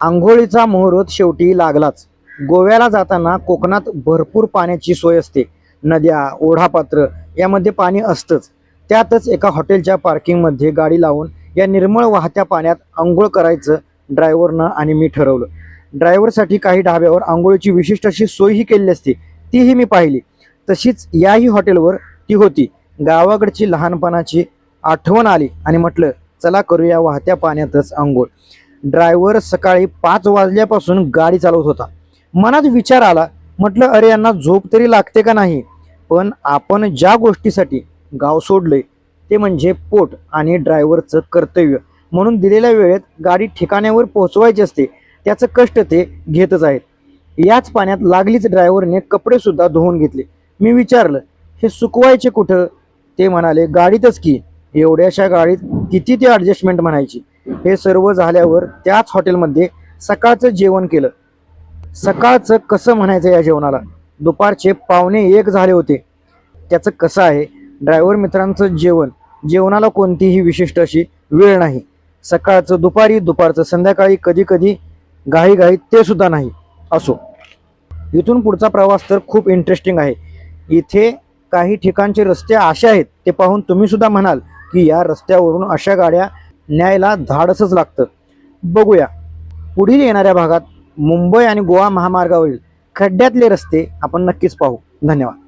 आंघोळीचा मुहूर्त शेवटी लागलाच. गोव्याला जाताना कोकणात भरपूर पाण्याची सोय असते. नद्या ओढापात्र यामध्ये पाणी असतंच. त्यातच एका हॉटेलच्या पार्किंगमध्ये गाडी लावून या निर्मळ वाहत्या पाण्यात आंघोळ करायचं ड्रायव्हरनं आणि मी ठरवलं. ड्रायव्हरसाठी काही ढाब्यावर आंघोळीची विशिष्ट अशी सोयही केलेली असते. तीही मी पाहिली. तशीच याही हॉटेलवर ती होती. गावाकडची लहानपणाची आठवण आली आणि म्हटलं चला करूया वाहत्या पाण्यातच आंघोळ. ड्रायव्हर सकाळी पाच वाजल्यापासून गाडी चालवत होता. मनात विचार आला म्हटलं अरे यांना झोप तरी लागते का नाही? पण आपण ज्या गोष्टीसाठी गाव सोडले ते म्हणजे पोट आणि ड्रायव्हरचं कर्तव्य. म्हणून दिलेल्या वेळेत गाडी ठिकाण्यावर पोहोचवायची असते त्याचं कष्ट ते घेतच आहेत. याच पाण्यात लागलीच ड्रायव्हरने कपडे सुद्धा धुवून घेतले. मी विचारलं हे सुकवायचे कुठं? ते म्हणाले गाडीतच की. एवढ्याशा गाडीत किती ते ॲडजस्टमेंट म्हणायची? हे सर्व झाल्यावर त्याच हॉटेलमध्ये सकाळचं जेवण केलं. सकाळचं कसं म्हणायचं या जेवणाला? दुपारचे पावणे एक झाले होते. त्याचं कसं आहे? ड्रायव्हर मित्रांचं जेवण. जेवणाला कोणतीही विशिष्ट अशी वेळ नाही. सकाळचं दुपारी दुपारचं संध्याकाळी कधी कधी घाई ते सुद्धा नाही. असो. इथून पुढचा प्रवास तर खूप इंटरेस्टिंग आहे. इथे काही ठिकाणचे रस्ते असे आहेत ते पाहून तुम्ही सुद्धा म्हणाल की या रस्त्यावरून अशा गाड्या न्यायला धाडसच लागतं. बघूया. पुढील येणाऱ्या भागात मुंबई आणि गोवा महामार्गावरील खड्ड्यातले रस्ते आपण नक्कीच पाहू. धन्यवाद.